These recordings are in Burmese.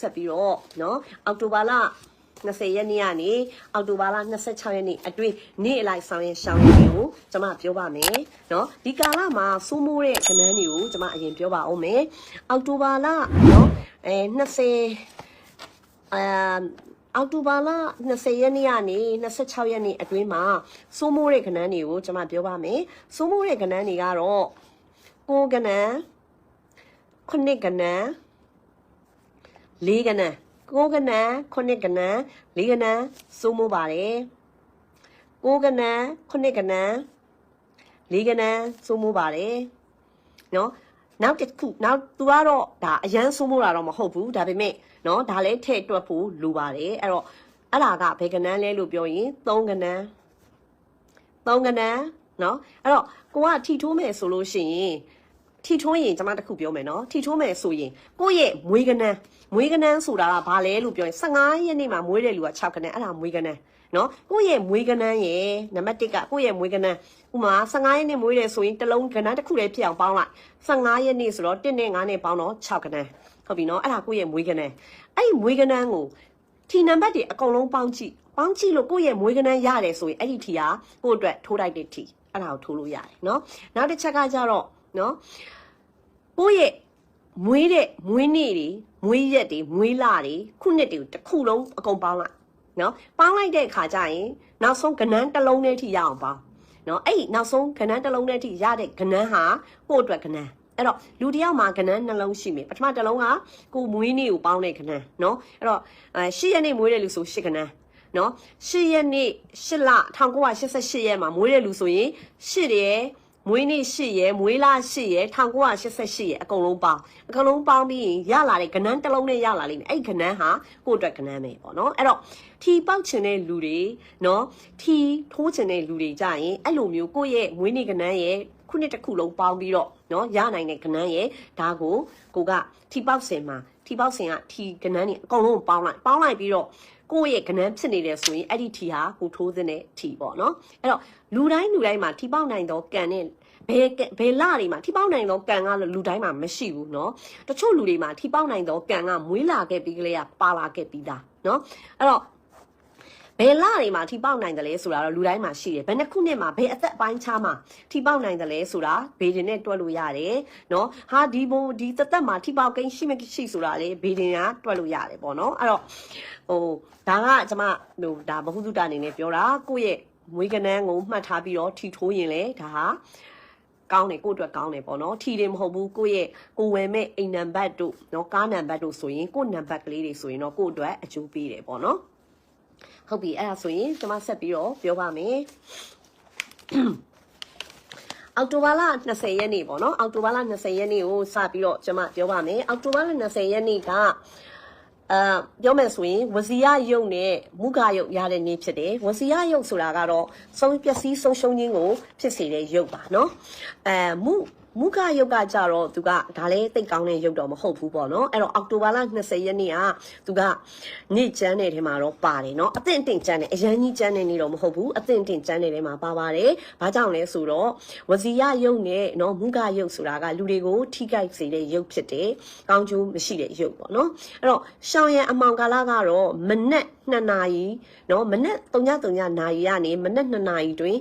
ဆက်ပြီးတော့เนาะအောက်တိုဘာလ20ရက်နေ့ကနေအောက်တိုဘာလ26ရက်နေ့အတွင်းနေ့အလိုက်ဆောင်ရင်ရှောင်းရည်ကိုကျွန်မပြောပါမယ်เนาะဒီကာလမှာစိုးမိုးတဲ့ကဏ္ဍတွေကိုကျွန်မအရင်ပြောပါအောင်မယ်အောက်တိုဘာလเนาะအဲ20အဲအောက်တိုဘာလ20ရက်နေ့ကနေ26ရက်နေ့အတွင်းမှာစိုးမိုးတဲ့ကဏ္ဍတွေကိုကျွန်မပြောပါမယ်စိုးမိုးတဲ့ကဏ္ဍတွေကတော့ကိုယ်ကဏ္ဍခုနှစ်ကဏ္ဍ လေးကဏ္ဍကိုးကဏ္ဍခုနှစ်ကဏ္ဍလေးကဏ္ဍစိုးမိုးပါတယ်ကိုးကဏ္ဍခုနှစ်ကဏ္ဍလေးကဏ္ဍစိုးမိုးပါတယ်နော်နောက်တစ်ခုနောက်သူကတော့ဒါအရန်စိုးမိုးတာတော့မဟုတ်ဘူးဒါပေမဲ့နော်ဒါလည်းထည့်တွက်ဖို့လိုပါတယ်အဲ့တော့အဲ့ဒါကဘယ်ကဏ္ဍလဲလို့ပြောရင်သုံးကဏ္ဍသုံးကဏ္ဍနော်အဲ့တော့ကိုကထီထိုးမယ်ဆိုလို့ရှိရင် ထီထိုးရင်ကျွန်မတစ်ခုပြောမယ်နော်ထီထိုးမယ်ဆိုရင်ကိုယ့်ရဲ့မွေးကဏ္ဍမွေးကဏ္ဍဆိုတာကဘာလဲလို့ပြောရင်15ရက်နေ့မှာမွေးတဲ့လူက6ကဏ္ဍအဲ့ဒါမွေးကဏ္ဍနော်ကိုယ့်ရဲ့မွေးကဏ္ဍရဲ့နံပါတ်1ကကိုယ့်ရဲ့မွေးကဏ္ဍဥမာ15ရက်နေ့မွေးတယ်ဆိုရင်တစ်လုံးကဏ္ဍတစ်ခုလေးဖြစ်အောင်ပေါင်းလိုက်15ရက်နေ့ဆိုတော့1နဲ့9နဲ့ပေါင်းတော့6ကဏ္ဍဟုတ်ပြီနော်အဲ့ဒါကိုယ့်ရဲ့မွေးကဏ္ဍအဲ့ဒီမွေးကဏ္ဍကိုထီနံပါတ်တွေအကုန်လုံးပေါင်းကြည့်ပေါင်းကြည့်လို့ကိုယ့်ရဲ့မွေးကဏ္ဍရတယ်ဆိုရင်အဲ့ဒီထီဟာကိုယ့်အတွက်ထိုးလိုက်တဲ့ထီအဲ့ဒါကိုထိုးလို့ရတယ်နော်နောက်တစ်ချက်ကကြတော့ နော်ကိုယ့်ရဲ့မွေးတဲ့မွေးနေ့တွေမွေးရက်တွေမွေးလတွေခုနှစ်တွေကိုတစ်ခုလုံးအကုန်ပေါင်းလိုက်နော်ပေါင်းလိုက်တဲ့အခါကျရင်နောက်ဆုံးကဏ္ဍတစ်လုံးနဲ့ထိရအောင်ပေါင်းနော်အဲ့ဒီနောက်ဆုံးကဏ္ဍတစ်လုံးနဲ့ထိရတဲ့ကဏ္ဍဟာကိုယ့်အတွက်ကဏ္ဍအဲ့တော့လူတစ်ယောက်မှာကဏ္ဍနှလုံးရှိမယ်ပထမတစ်လုံးကကိုမွေးနေ့ကိုပေါင်းတဲ့ကဏ္ဍနော်အဲ့တော့အဲ၈ရက်နေ့မွေးတဲ့လူဆို၈ကဏ္ဍနော်၈ရက်နေ့၈လ1988ရက်မှာမွေးတဲ့လူဆိုရင်၈ရက် မွေးနေ့8ရက်မွေးလ8ရက်1988ရက်အကုန်လုံးပေါင်းအကုန်လုံးပေါင်းပြီးရင်ရလာတဲ့ကဏ္ဍတစ်လုံးနဲ့ရလာလိမ့်မယ်အဲ့ဒီကဏ္ဍဟာကိုယ့်အတွက်ကဏ္ဍပဲပေါ့နော်အဲ့တော့ထီပေါက်ချင်တဲ့လူတွေနော်ထီထိုးချင်တဲ့လူတွေကြရင်အဲ့လိုမျိုးကိုယ့်ရဲ့မွေးနေ့ကဏ္ဍရဲ့ခုနှစ်တစ်ခုလုံးပေါင်းပြီးတော့နော်ရနိုင်တဲ့ကဏ္ဍရဲ့ဒါကိုကိုကထီပေါက်စင်မှာထီပေါက်စင်ကထီကဏ္ဍนี่အကုန်လုံးပေါင်းလိုက်ပေါင်းလိုက်ပြီးတော့ကိုယ့်ရဲ့ကဏ္ဍဖြစ်နေတယ်ဆိုရင်အဲ့ဒီထီဟာကိုထိုးတဲ့ထီပေါ့နော်အဲ့တော့လူတိုင်းလူတိုင်းမှာထီပေါက်နိုင်တော့ကန်တဲ့ ဘယ်ဘယ်လတွေမှာထီပေါက်နိုင်တော့ကန်ကလူတိုင်းမှာမရှိဘူးเนาะတချို့လူတွေမှာထီပေါက်နိုင်တော့ကန်ကမွေးလာခဲ့ပြီးကလေးကပါလာခဲ့ပြီးသားเนาะအဲ့တော့ဘယ်လတွေမှာထိပေါက်နိုင်တယ်လဲဆိုတာတော့လူတိုင်းမှာရှိတယ်ဘယ်နှစ်ခုနှစ်မှာဘယ်အသက်ပိုင်းခြားမှာထိပေါက်နိုင်တယ်လဲဆိုတာဘေဒင်နဲ့တွက်လို့ရတယ်เนาะဟာဒီဘုံဒီတသက်မှာထိပေါက်ကိန်းရှိမရှိဆိုတာလေဘေဒင်ကတွက်လို့ရတယ်ပေါ့เนาะအဲ့တော့ဟိုဒါကကျွန်မဟိုဒါဘဟုတုတအနေနဲ့ပြောတာကိုယ့်ရဲ့မွေးကနန်းကိုမှတ်ထားပြီးတော့ထီထိုးရင်လေဒါဟာ ကောင်းတယ်ကို့အတွက်ကောင်းတယ်ပေါ့နော်ထီတယ်မဟုတ်ဘူးကို့ရဲ့ကိုဝယ်မဲ့အိမ်နံပါတ်တို့နော်ကားနံပါတ်တို့ဆိုရင်ကို့နံပါတ်ကလေးတွေဆိုရင်တော့ကို့အတွက်အကျိုးပေးတယ်ပေါ့နော်ဟုတ်ပြီအဲ့ဒါဆိုရင်ကျွန်မဆက်ပြီးတော့ပြောပါမယ်အောက်တိုဘာလ20ရက်နေ့ပေါ့နော်အောက်တိုဘာလ20ရက်နေ့ကိုစပြီးတော့ကျွန်မပြောပါမယ်အောက်တိုဘာလ20ရက်နေ့က အာပြောမယ်ဆိုရင်ဝစီရယုတ်နဲ့မုခယုတ်ရတဲ့နေ့ဖြစ်တယ်ဝစီရယုတ်ဆိုတာကတော့ဆုံးပျက်စီးဆုံးရှုံးခြင်းကိုဖြစ်စေတဲ့ယုတ်ပါเนาะအဲမု မုခယုတ်ကကြတော့သူကဒါလည်းတိတ်ကောင်းတဲ့ယုတ်တော့မဟုတ်ဘူးပေါ့နော်အဲ့တော့အောက်တိုဘာလ20ရက်နေ့ကသူကနေ့ကျန်းတဲ့ထဲမှာတော့ပါတယ်နော်အသင့်အင့်ကျန်းတယ်အရန်ကြီးကျန်းတဲ့နေ့တော့မဟုတ်ဘူးအသင့်အင့်ကျန်းတဲ့ထဲမှာပါပါတယ်ဘာကြောင့်လဲဆိုတော့ဝစီရယုတ်နဲ့နော်မုခယုတ်ဆိုတာကလူတွေကိုထိခိုက်စေတဲ့ယုတ်ဖြစ်တယ်ကောင်းကျိုးမရှိတဲ့ယုတ်ပေါ့နော်အဲ့တော့ရှောင်းရံအမောင်ကာလကတော့မနက်2နာရီနော်မနက်3:3နာရီကနေမနက်2နာရီတွင်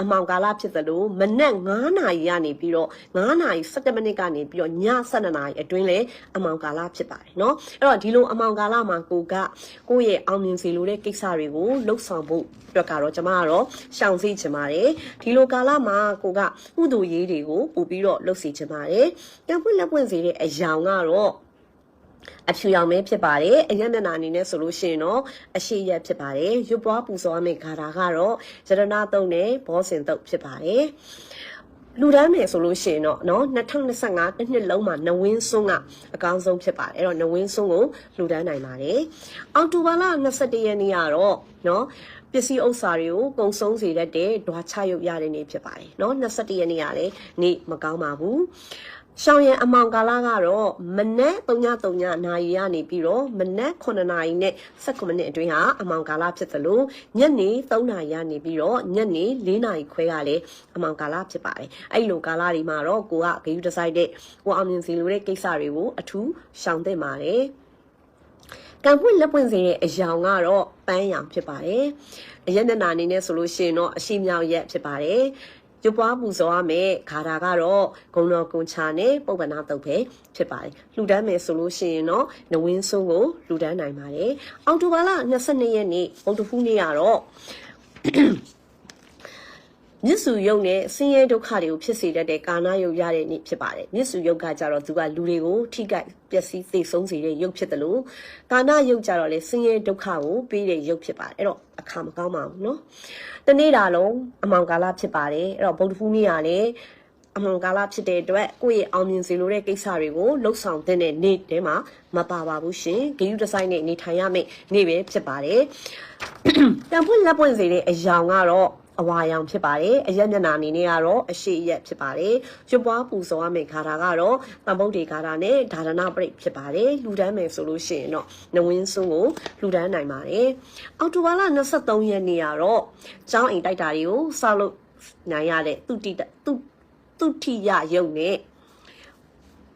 အမောင်ကာလဖြစ်သလိုမနက်9နာရီကနေပြီးတော့9နာရီ17မိနစ်ကနေပြီးတော့ည12နာရီအတွင်းလဲအမောင်ကာလဖြစ်ပါတယ်เนาะအဲ့တော့ဒီလိုအမောင်ကာလမှာကိုကကိုယ့်ရဲ့အောင်မြင်စေလိုတဲ့ကိစ္စတွေကိုလှုပ်ဆောင်ဖို့အတွက်ကတော့ကျမကတော့ရှောင်စေချင်ပါတယ်ဒီလိုကာလမှာကိုကဥဒူရေးတွေကိုပို့ပြီးတော့လှုပ်စေချင်ပါတယ်တံပွင့်လက်ပွင့်စေတဲ့အယောင်ကတော့ အဖြူရောင်ပဲဖြစ်ပါတယ်အရက်မျက်နှာအနေနဲ့ဆိုလို့ရှိရင်တော့အရှိရက်ဖြစ်ပါတယ်ရွပွားပူစောရမယ့်ဂါထာကတော့ဇရနာတုံးနဲ့ဘောစင်တုတ်ဖြစ်ပါတယ်လူတန်းမယ်ဆိုလို့ရှိရင်တော့เนาะ2025တစ်နှစ်လုံးမှာနဝင်းစွန်းကအကောင်းဆုံးဖြစ်ပါတယ်အဲ့တော့နဝင်းစွန်းကိုလူတန်းနိုင်ပါတယ်အောက်တိုဘာလ21ရက်နေ့ကတော့เนาะပစ္စည်းဥစ္စာတွေကိုကုံဆုံးစေတတ်တဲ့ဓွာချရုပ်ရတဲ့နေ့ဖြစ်ပါတယ်เนาะ21ရက်နေ့ရတယ်နေ့မကောင်းပါဘူး ရှောင်းရံအမောင်ကာလကတော့မနက်3:3နာရီကနေပြီးတော့မနက်9နာရီနဲ့19မိနစ်အတွင်းဟာအမောင်ကာလဖြစ်သလိုညနေ3နာရီကနေပြီးတော့ညနေ4နာရီခွဲကလည်းအမောင်ကာလဖြစ်ပါတယ်အဲ့လိုကာလတွေမှာတော့ကိုကဂယုတစိုက်တဲ့ကိုအောင်မြင်စီလိုတဲ့ကိစ္စတွေကိုအထူးရှောင်သင့်ပါတယ်ကံပွင့်လက်ပွင့်စေတဲ့အယောင်ကတော့ပန်းရောင်ဖြစ်ပါတယ်အရက်နဲ့နာအနေနဲ့ဆိုလို့ရှိရင်တော့အရှိမြောင်ရက်ဖြစ်ပါတယ် ကျွပွားပူဇော်ရမယ်ခါတာကတော့ဂုံတော်ကွန်ချာနဲ့ပုပ္ပနာတုတ်ပဲဖြစ်ပါတယ်လှူဒန်းမယ်ဆိုလို့ရှိရင်တော့နဝင်းဆုံးကိုလှူဒန်းနိုင်ပါတယ်အောက်တိုဘာလ22ရက်နေ့ဗုဒ္ဓဟူးနေ့ကတော့ မြစ်စုယုတ်နဲ့ဆင်းရဲဒုက္ခတွေကိုဖြစ်စေတတ်တဲ့ကာနာယုတ်ရတဲ့နေ့ဖြစ်ပါတယ်မြစ်စုယုတ်ကကြတော့သူကလူတွေကိုထိခိုက်ပျက်စီးသိဆုံးစေတဲ့ယုတ်ဖြစ်တယ်လို့ကာနာယုတ်ကြတော့လေဆင်းရဲဒုက္ခကိုပေးတဲ့ယုတ်ဖြစ်ပါတယ်အဲ့တော့အခါမကောင်းပါဘူးเนาะတနေ့တာလုံးအမောင်ကာလဖြစ်ပါတယ်အဲ့တော့ဗုဒ္ဓဖူးနေ့ကလည်းအမှန်ကာလဖြစ်တဲ့အတွက်ကိုယ့်ရဲ့အောင်မြင်စေလိုတဲ့ကိစ္စတွေကိုလှုပ်ဆောင်တဲ့နေ့တဲမှာမပါပါဘူးရှင်ဂရုတစိုက်နဲ့နေထိုင်ရမယ့်နေ့ပဲဖြစ်ပါတယ်တန်ဖွင့်လက်ပွင့်စေတဲ့အယောင်ကတော့ အဝါရောင်ဖြစ်ပါတယ်အရက်မျက်နှာအနေနဲ့ကတော့အရှိရက်ဖြစ်ပါတယ်ရွပွားပူဇော်ရမယ့်ခါတာကတော့တံပုတ်တွေခါတာနဲ့ဒါရဏပရိတ်ဖြစ်ပါတယ်လူတန်းမယ်ဆိုလို့ရှိရင်တော့နဝင်းစွန်းကိုလူတန်းနိုင်ပါတယ်အောက်တိုဘာလ23ရက်နေ့ကတော့ကျောင်းအိမ်တိုက်တာတွေကိုဆောက်လုပ်နိုင်ရတဲ့သူတိတသူသူတိယရုပ်နဲ့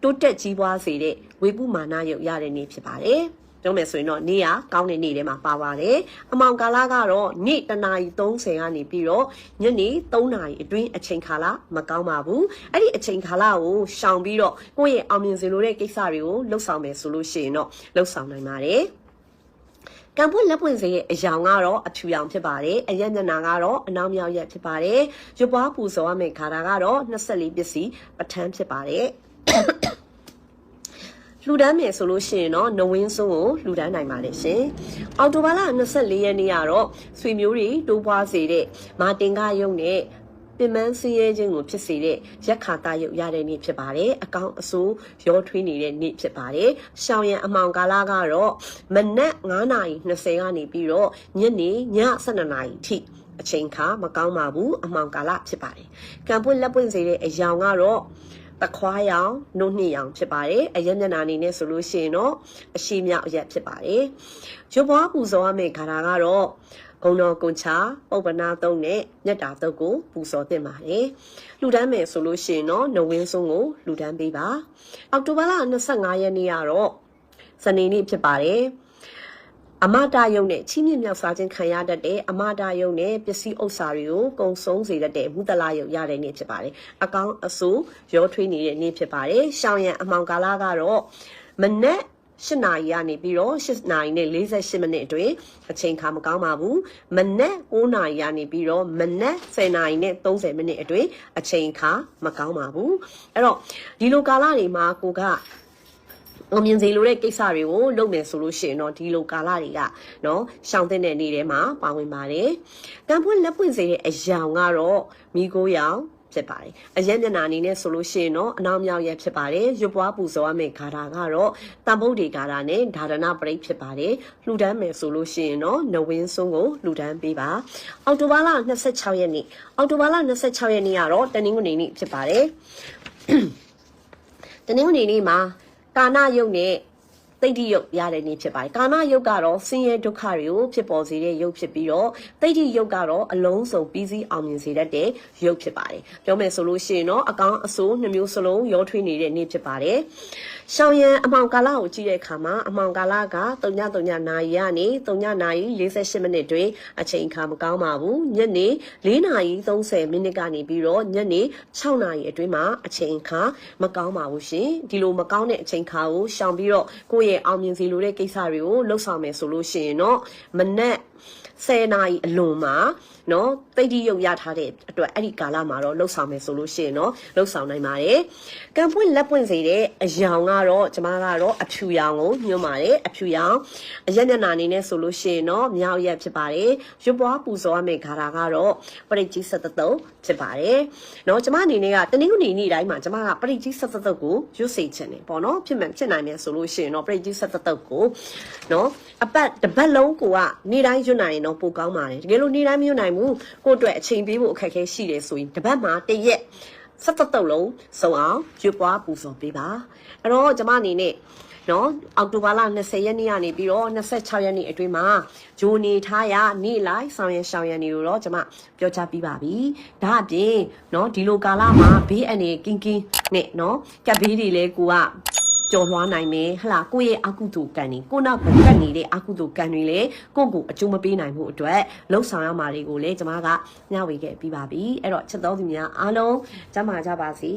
တိုးတက်ကြီးပွားစေတဲ့ဝေပုမာနရုပ်ရတဲ့နေ့ဖြစ်ပါတယ် ပြောမယ်ဆိုရင်တော့နေ့ကကောင်းတဲ့နေ့ထဲမှာပါပါတယ်အမောင်ကာလကတော့နေ့တနာရီ30ကနေပြီးတော့ညနေ3နာရီအတွင်းအချိန်ခါလမကောင်းပါဘူးအဲ့ဒီအချိန်ခါလကိုရှောင်ပြီးတော့ကိုယ့်ရဲ့အောင်မြင်စေလိုတဲ့ကိစ္စတွေကိုလှုပ်ဆောင်မယ်ဆိုလို့ရှိရင်တော့လှုပ်ဆောင်နိုင်ပါတယ်ကံပွင့်လက်ပွင့်စေရဲ့အယောင်ကတော့အဖြူရောင်ဖြစ်ပါတယ်အရက်မျက်နှာကတော့အနောက်မြောက်ရက်ဖြစ်ပါတယ်ရွပွားပူဇော်ရမယ့်ခါတာကတော့24ပစ္စည်းပဋ္ဌာန်းဖြစ်ပါတယ် လှူဒန်းမယ်ဆိုလို့ရှိရင်တော့နဝင်းစွန်းကိုလှူဒန်းနိုင်ပါလေရှင်။အော်တိုဘာလ24ရက်နေ့ကတော့ဆွေမျိုးတွေတိုးပွားစေတဲ့မာတင်ကယုံနဲ့ပင်မစင်းရဲခြင်းကိုဖြစ်စေတဲ့ရက်ခါတာရုပ်ရတဲ့နေ့ဖြစ်ပါတယ်။အကောင်အဆိုးရောထွေးနေတဲ့နေ့ဖြစ်ပါတယ်။ရှောင်းရံအမောင်ကာလကတော့မနက်9:20ကနေပြီးတော့ညနေည12:00နာရီထိအချိန်ခါမကောင်းပါဘူးအမောင်ကာလဖြစ်ပါတယ်။ကံပွင့်လက်ပွင့်စေတဲ့အယောင်ကတော့ တခွားရောင်နှုတ်နှစ်ရောင်ဖြစ်ပါတယ်အရက်မျက်နှာအနေနဲ့ဆိုလို့ရှိရင်တော့အရှိမြောက်အရက်ဖြစ်ပါတယ်ရုပ်ဘွားပူဇော်ရမယ့်ခါတာကတော့ဂုံတော်ကွန်ချာပုပ္ပနာသုံးနဲ့မြတ်တာတုတ်ကိုပူဇော်သင့်ပါတယ်လှူဒန်းမယ်ဆိုလို့ရှိရင်တော့နဝင်းဆုံးကိုလှူဒန်းပေးပါအောက်တိုဘာလ25ရက်နေ့ကတော့စနေနေ့ဖြစ်ပါတယ် အမတာယုံနဲ့ချီးမြှင့်မြောက်စားခြင်းခံရတတ်တဲ့အမတာယုံနဲ့ပစ္စည်းဥစ္စာတွေကိုကုံဆုံးစေတတ်တဲ့မူတလာယုံရတဲ့နေ့ဖြစ်ပါတယ်။အကောင်းအဆိုးရောထွေးနေတဲ့နေ့ဖြစ်ပါတယ်။ရှောင်းရံအမောင်ကာလကတော့မနက်၈နာရီကနေပြီးတော့၈နာရီနဲ့48မိနစ်အတွင်းအချိန်ခါမကောင်းပါဘူးမနက်9နာရီကနေပြီးတော့မနက်10နာရီနဲ့30မိနစ်အတွင်းအချိန်ခါမကောင်းပါဘူးအဲ့တော့ဒီလိုကာလတွေမှာကိုက အောင်မြင်စေလိုတဲ့ကိစ္စတွေကိုလုပ်မယ်ဆိုလို့ရှိရင်တော့ဒီလိုကာလတွေကနော်ရှောင်တဲ့နေထဲမှာပါဝင်ပါတယ်။ကံဖွင့်လက်ပွင့်စေတဲ့အယောင်ကတော့မိကိုရောင်ဖြစ်ပါတယ်။အရက်မျက်နှာအနေနဲ့ဆိုလို့ရှိရင်တော့အနောက်မြောက်ရက်ဖြစ်ပါတယ်။ရွပွားပူဇော်ရမယ့်ဂါထာကတော့တံပုတ်တွေဂါထာနဲ့ဒါရဏပရိတ်ဖြစ်ပါတယ်။လှူဒန်းမယ်ဆိုလို့ရှိရင်တော့နဝင်းစွန်းကိုလှူဒန်းပေးပါ။အော်တိုဘာလ26ရက်နေ့အော်တိုဘာလ26ရက်နေ့ကတော့တနင်္ဂနွေနေ့ဖြစ်ပါတယ်။တနင်္ဂနွေနေ့မှာ ကာနာယုတ်နဲ့ တိတ်တိယုတ်ရတဲ့နေ့ဖြစ်ပါတယ်။ကာနာယုတ်ကတော့ဆင်းရဲဒုက္ခတွေကိုဖြစ်ပေါ်စေတဲ့ယုတ်ဖြစ်ပြီးတော့တိတ်တိယုတ်ကတော့အလုံးစုံပြီးစီးအောင်မြင်စေတတ်တဲ့ယုတ်ဖြစ်ပါတယ်။ပြောမယ်ဆိုလို့ရှိရင်တော့အကောင်အဆိုးနှမျိုးစလုံးရောထွေးနေတဲ့နေ့ဖြစ်ပါတယ်။ရှောင်းရံအမောင်ကာလကိုကြည့်တဲ့အခါမှာအမောင်ကာလက3.3နာရီကနေ3နာရီ48မိနစ်တွင်အချိန်အခါမကောင်းပါဘူး။ညနေ4နာရီ30မိနစ်ကနေပြီးတော့ညနေ6နာရီအတွင်းမှာအချိန်အခါမကောင်းပါဘူးရှင်။ဒီလိုမကောင်းတဲ့အချိန်အခါကိုရှောင်ပြီးတော့ကိုယ့်ရဲ့အောင်မြင်စီလိုတဲ့ကိစ္စတွေကိုလှုပ်ဆောင်မယ်ဆိုလို့ရှိရင်တော့မနက် 10နာရီအလွန်မှာနော်တိတ်တိရုပ်ရထားတဲ့အတွက်အဲ့ဒီကာလမှာတော့လှုပ်ဆောင်မယ်ဆိုလို့ရှိရင်နော်လှုပ်ဆောင်နိုင်ပါတယ်ကံပွင့်လက်ပွင့်စေတဲ့အယောင်ကတော့ကျမကတော့အဖြူရောင်ကိုညွှန်းပါတယ်အဖြူရောင်အရက်ညနာအနေနဲ့ဆိုလို့ရှိရင်နော်မြောက်ရက်ဖြစ်ပါတယ်ရွပွားပူဇော်ရမယ့်ဂါရာကတော့ပရိတ်ကြီး73ဖြစ်ပါတယ်နော်ကျမအနေနဲ့ကတနင်္ဂနွေနေ့တိုင်းမှာကျမကပရိတ်ကြီး73ကိုရွတ်စေချင်တယ်ပေါ့နော်ဖြစ်မှန်ဖြစ်နိုင်တယ်ဆိုလို့ရှိရင်နော်ပရိတ်ကြီး73ကိုနော်အပတ်တစ်ပတ်လုံးကိုကနေ့တိုင်းရွတ်နိုင်ရင်တော့ပိုကောင်းပါတယ်တကယ်လို့နေ့တိုင်းမရွတ်နိုင်ဘူးကိုယ့်အတွက်အချိန်ပေးဖို့အခက်အခဲရှိတယ်ဆိုရင်တစ်ပတ်မှာတစ်ရက်ဆက်သက်တုပ်လုံးစုံအောင်ရွတ်ပွားပူဇော်ပေးပါအဲ့တော့ကျမအနေနဲ့နော်အောက်တိုဘာလ20ရက်နေ့ကနေပြီးတော့26ရက်နေ့အတွင်းမှာဂျိုနေထားရနေ့လိုက်ဆောင်ရရှောင်ရနေလို့တော့ကျွန်မပြောချပြီးပါပြီဒါအပြင်နော်ဒီလိုကာလမှာဘေးအန္တရာယ်ကင်းကင်းနဲ့နော်ကပ်ဘေးတွေလဲကိုက ကြော်လွှားနိုင်မယ်ဟလာကိုယ့်ရဲ့အကုသိုလ်ကံတွေကိုနောက်ကိုကတ်နေတဲ့အကုသိုလ်ကံတွေလေကိုယ့်ကိုအကျိုးမပေးနိုင်မှုအတွက်လှုပ်ဆောင်ရမှာတွေကိုလည်းကျွန်မကမျှဝေခဲ့ပြီးပါပြီအဲ့တော့ချက်တော်သူများအားလုံးကျမ်းမာကြပါစေ